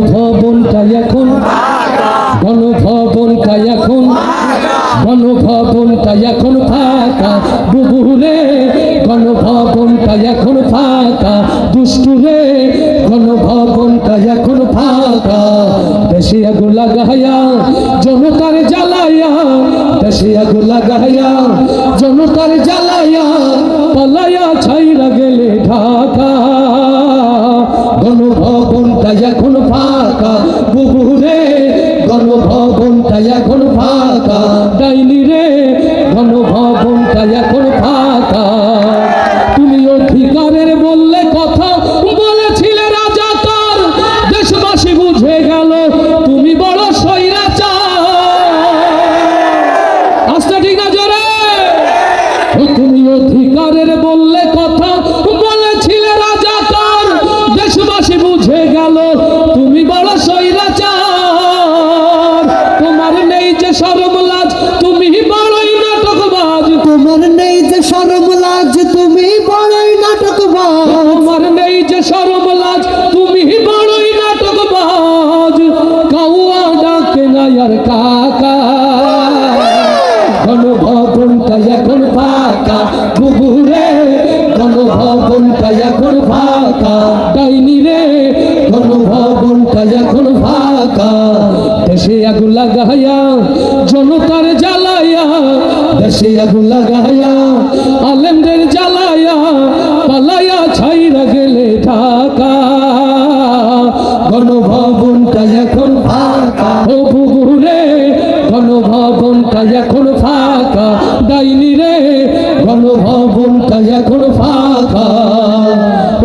গণভবনটা এখন। গণভবনটা এখন। গণভবনটা এখন ফাঁকা। বুবুরে গণভবনটা এখন ফাঁকা। দুষ্টুরে গণভবনটা এখন ফাঁকা। দেশে আগুন জনতার জ্বালাইয়া জনতার জ্বালাইয়া গণভবনটা এখন ফাঁকা। বুবুরে গণভবনটা এখন ফাঁকা। ডাইনি রে গণভবনটা এখন ফাঁকা। তুমি অধিকারের বললে কথা, বলেছিলে রাজাকার দেশবাসী বুঝে গেল যে সরম লাজ তুমি বড়ই নাটকবাজ। তোমার নেই যে শরম লাজ তুমি বড়ই নাটকবাজ। তোমার নেই যে সরম লাজ তুমি বড়ই নাটকবাজ। কাউয়া ডাকে না আর কাকা। গণভবনটা এখন ফাঁকা। বুবুরে গণভবনটা এখন ফাঁকা। ডাইনি রে এখন ফাঁকা দেশে আগুন লাগাইয়া, জনতার জ্বালাইয়া, দেশে আগুন লাগাইয়া, আলেমদের জ্বালাইয়া, পালাইয়া ছাইরা গেলে ঢাকা। গণভবনটা এখন ফাঁকা। ও বুবুরে, গণভবনটা এখন ফাঁকা। ডাইনি রে, গণভবনটা এখন ফাঁকা।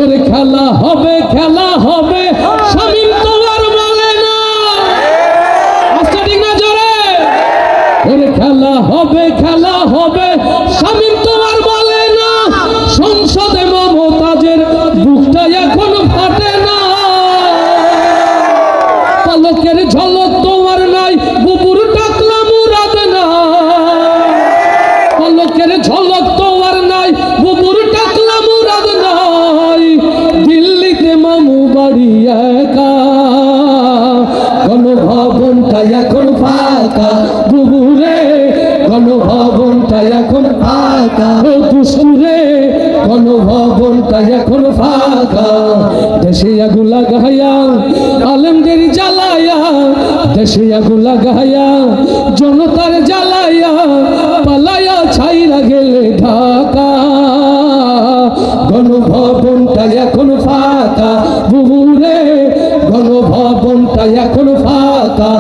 ওরে খেলা হবে খেলা হবে। খেলা হবে খেলা হবে। স্বামীর তোমার বলে না, সংসদে মমতাজের বুকটা এখন ফাটে না। পলকের ঝলক তোমার নাই, বুবুর টাকলা মুরাদ না পলকের ঝলক তোমার নাই, বুবুর টাকলা মুরাদ নাই। দিল্লিতে মামু বাড়ি একা, গণভবনটা এখন ফাঁকা। গণভবনটা এখন ফাঁকা, দেশে আগুন লাগাইয়া, আলমদের জ্বালাইয়া, দেশে আগুন লাগাইয়া, জনতার জ্বালাইয়া, পালাইয়া ছাইরা গেলে ঢাকা। গণভবনটা এখন ফাঁকা বুবুরে গণভবনটা এখন ফাঁকা।